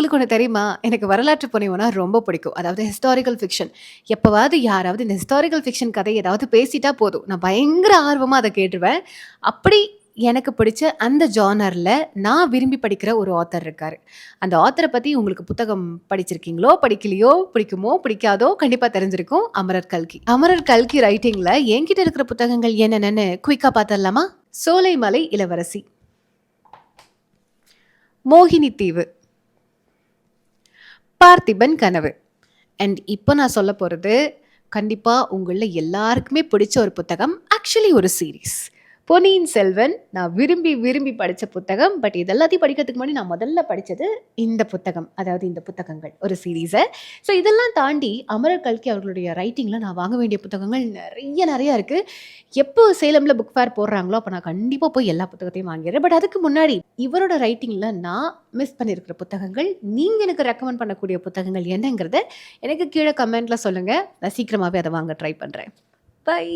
உங்களுக்கு ஒன்று தெரியுமா? எனக்கு வரலாற்று புனைவுனா ரொம்ப பிடிக்கும். அதாவது ஹிஸ்டாரிக்கல் ஃபிக்ஷன். எப்போவாவது யாராவது இந்த ஹிஸ்டாரிக்கல் ஃபிக்ஷன் கதை ஏதாவது பேசிட்டா போதும். நான் பயங்கர ஆர்வமாக அதை கேட்டுருவேன். அப்படி எனக்கு பிடிச்ச அந்த ஜானரில் நான் விரும்பி படிக்கிற ஒரு ஆத்தர் இருக்கார் அந்த ஆத்தரை பற்றி உங்களுக்கு புத்தகம் படிச்சிருக்கீங்களோ, படிக்கலையோ, பிடிக்குமோ, பிடிக்காதோ கண்டிப்பாக தெரிஞ்சிருக்கும். அமரர் கல்கி. அமரர் கல்கி ரைட்டிங்கில் என்கிட்ட இருக்கிற புத்தகங்கள் என்னென்னு குயிக்காக பார்த்துடலாமா சோலைமலை இளவரசி. மோகினி தீவு. பார்த்திபன் கனவு. அண்ட் இப்போ நான் சொல்லப் போகிறது கண்டிப்பாக உங்களில் எல்லாருக்குமே பிடிச்ச ஒரு புத்தகம். ஆக்சுவலி ஒரு சீரிஸ். பொன்னியின் செல்வன். நான் விரும்பி, விரும்பி படித்த புத்தகம். பட் இது எல்லாத்தையும் படிக்கிறதுக்கு முன்னாடி நான் முதல்ல படித்தது இந்த புத்தகம். அதாவது இந்த புத்தகங்கள். ஒரு சீரீஸை ஸோ இதெல்லாம் தாண்டி அமரர் கல்கி அவர்களுடைய ரைட்டிங்கில் நான் வாங்க வேண்டிய புத்தகங்கள் நிறைய நிறையா இருக்குது எப்போ சேலமில் புக் ஃபேர் போடுறாங்களோ, அப்போ நான் கண்டிப்பாக போய் எல்லா புத்தகத்தையும் வாங்கிடுறேன் பட் அதுக்கு முன்னாடி இவரோட ரைட்டிங்கில் நான் மிஸ் பண்ணியிருக்கிற புத்தகங்கள், நீங்கள் எனக்கு ரெக்கமெண்ட் பண்ணக்கூடிய புத்தகங்கள் என்னங்கிறத எனக்கு கீழே கமெண்ட்டில் சொல்லுங்கள் நான் சீக்கிரமாகவே அதை வாங்க ட்ரை பண்ணுறேன் பை.